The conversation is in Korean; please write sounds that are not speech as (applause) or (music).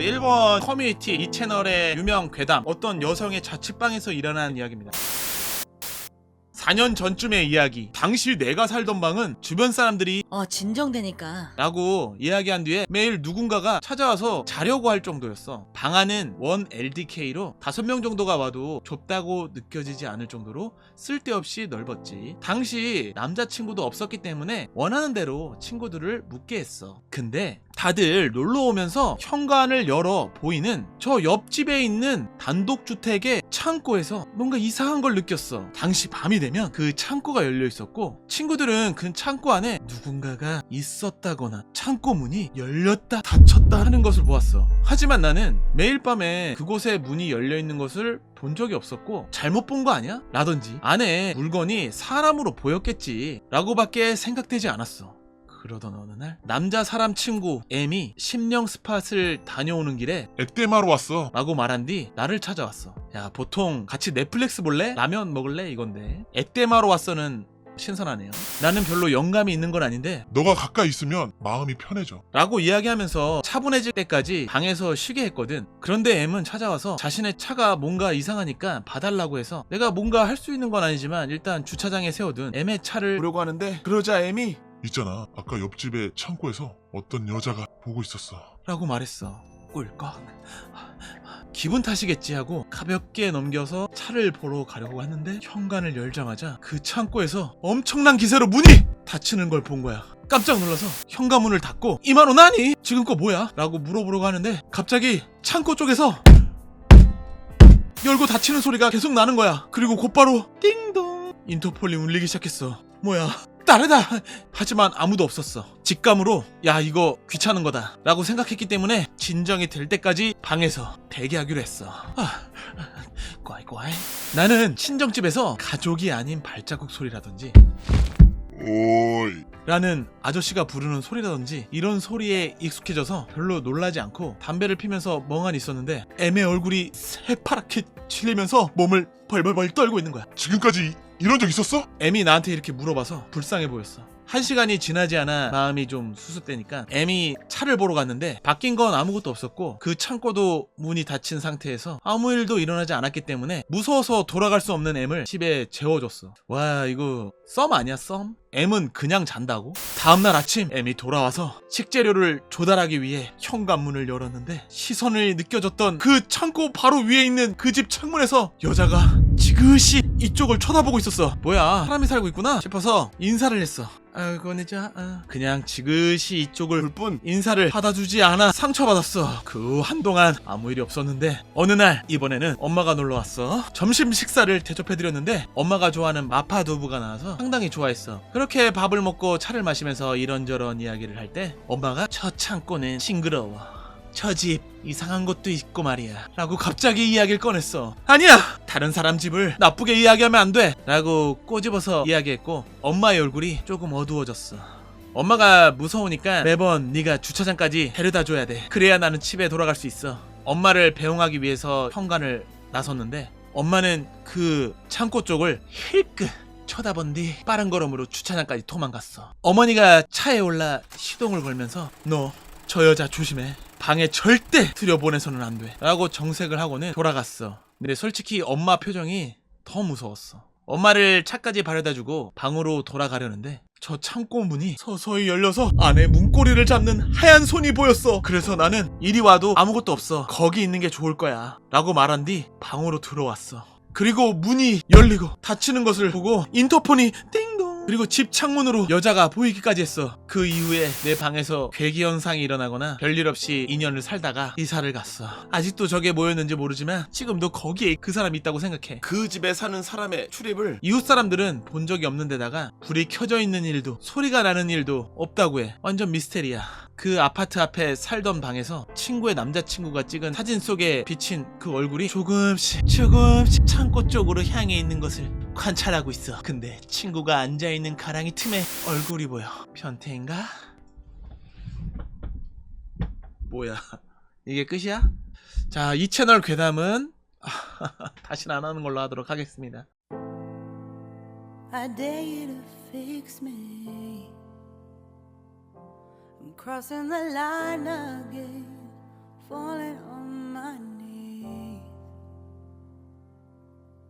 일본 커뮤니티 이 채널의 유명 괴담 어떤 여성의 자취방에서 일어난 이야기입니다. 4년 전쯤의 이야기. 당시 내가 살던 방은 주변 사람들이 어 진정되니까 라고 이야기한 뒤에 매일 누군가가 찾아와서 자려고 할 정도였어. 방 안은 1LDK로 5명 정도가 와도 좁다고 느껴지지 않을 정도로 쓸데없이 넓었지. 당시 남자친구도 없었기 때문에 원하는 대로 친구들을 묵게 했어. 근데 다들 놀러 오면서 현관을 열어 보이는 저 옆집에 있는 단독주택의 창고에서 뭔가 이상한 걸 느꼈어. 당시 밤이 되면 그 창고가 열려 있었고 친구들은 그 창고 안에 누군가가 있었다거나 창고 문이 열렸다 닫혔다 하는 것을 보았어. 하지만 나는 매일 밤에 그곳에 문이 열려 있는 것을 본 적이 없었고 잘못 본 거 아니야? 라든지 안에 물건이 사람으로 보였겠지 라고밖에 생각되지 않았어. 그러던 어느 날 남자 사람 친구 M이 심령 스팟을 다녀오는 길에 액땜하러 왔어. 라고 말한 뒤 나를 찾아왔어. 야 보통 같이 넷플릭스 볼래? 라면 먹을래? 이건데 액땜하러 왔어는 신선하네요. 나는 별로 영감이 있는 건 아닌데 너가 가까이 있으면 마음이 편해져. 라고 이야기하면서 차분해질 때까지 방에서 쉬게 했거든. 그런데 M은 찾아와서 자신의 차가 뭔가 이상하니까 봐달라고 해서 내가 뭔가 할 수 있는 건 아니지만 일단 주차장에 세워둔 M의 차를 보려고 하는데 그러자 M이 있잖아. 아까 옆집에 창고에서 어떤 여자가 보고 있었어. 라고 말했어. 꿀꺽. 기분 탓이겠지 하고 가볍게 넘겨서 차를 보러 가려고 하는데 현관을 열자마자 그 창고에서 엄청난 기세로 문이 닫히는 걸 본 거야. 깜짝 놀라서 현관문을 닫고 이만호 나니? 지금 거 뭐야? 라고 물어보려고 하는데 갑자기 창고 쪽에서 열고 닫히는 소리가 계속 나는 거야. 그리고 곧바로 띵동 인터폴이 울리기 시작했어. 뭐야? 다르다. 하지만 아무도 없었어. 직감으로 야 이거 귀찮은 거다 라고 생각했기 때문에 진정이 될 때까지 방에서 대기하기로 했어. 아, 꽈이꽈이. 나는 친정집에서 가족이 아닌 발자국 소리라든지 오이. 라는 아저씨가 부르는 소리라든지 이런 소리에 익숙해져서 별로 놀라지 않고 담배를 피면서 멍하니 있었는데 애의 얼굴이 새파랗게 질리면서 몸을 벌벌벌 떨고 있는 거야. 지금까지 이런 적 있었어? M이 나한테 이렇게 물어봐서 불쌍해 보였어. 한 시간이 지나지 않아 마음이 좀 수습되니까 M이 차를 보러 갔는데 바뀐 건 아무것도 없었고 그 창고도 문이 닫힌 상태에서 아무 일도 일어나지 않았기 때문에 무서워서 돌아갈 수 없는 M을 집에 재워줬어. 와 이거 썸 아니야 썸? M은 그냥 잔다고? 다음날 아침 M이 돌아와서 식재료를 조달하기 위해 현관문을 열었는데 시선을 느껴졌던 그 창고 바로 위에 있는 그 집 창문에서 여자가 지그시 이쪽을 쳐다보고 있었어. 뭐야 사람이 살고 있구나 싶어서 인사를 했어. 아이고 내자 아. 그냥 지그시 이쪽을 볼 뿐 인사를 받아주지 않아 상처받았어. 그 한동안 아무 일이 없었는데 어느 날 이번에는 엄마가 놀러 왔어. 점심 식사를 대접해드렸는데 엄마가 좋아하는 마파 두부가 나와서 상당히 좋아했어. 그렇게 밥을 먹고 차를 마시면서 이런저런 이야기를 할 때 엄마가 저 창고는 싱그러워. 저 집 이상한 것도 있고 말이야. 라고 갑자기 이야기를 꺼냈어. 아니야! 다른 사람 집을 나쁘게 이야기하면 안 돼! 라고 꼬집어서 이야기했고 엄마의 얼굴이 조금 어두워졌어. 엄마가 무서우니까 매번 네가 주차장까지 데려다 줘야 돼. 그래야 나는 집에 돌아갈 수 있어. 엄마를 배웅하기 위해서 현관을 나섰는데 엄마는 그 창고 쪽을 힐끗 쳐다본 뒤 빠른 걸음으로 주차장까지 도망갔어. 어머니가 차에 올라 시동을 걸면서 너 저 여자 조심해. 방에 절대 들여보내서는 안 돼. 라고 정색을 하고는 돌아갔어. 근데 솔직히 엄마 표정이 더 무서웠어. 엄마를 차까지 바래다 주고 방으로 돌아가려는데 저 창고 문이 서서히 열려서 안에 문고리를 잡는 하얀 손이 보였어. 그래서 나는 이리 와도 아무것도 없어. 거기 있는 게 좋을 거야. 라고 말한 뒤 방으로 들어왔어. 그리고 문이 열리고 닫히는 것을 보고 인터폰이 띵동 그리고 집 창문으로 여자가 보이기까지 했어. 그 이후에 내 방에서 괴기 현상이 일어나거나 별일 없이 2년을 살다가 이사를 갔어. 아직도 저게 뭐였는지 모르지만 지금도 거기에 그 사람이 있다고 생각해. 그 집에 사는 사람의 출입을 이웃 사람들은 본 적이 없는 데다가 불이 켜져 있는 일도 소리가 나는 일도 없다고 해. 완전 미스테리야. 그 아파트 앞에 살던 방에서 친구의 남자친구가 찍은 사진 속에 비친 그 얼굴이 조금씩 조금씩 창고 쪽으로 향해 있는 것을 관찰하고 있어. 근데 친구가 앉아있는 가랑이 틈에 얼굴이 보여. 변태인가? 뭐야? (laughs) 이게 끝이야? 자, 이 채널 괴담은 (laughs) 다시는 안 하는 걸로 하도록 하겠습니다. I dare you to fix me. I'm crossing the line again.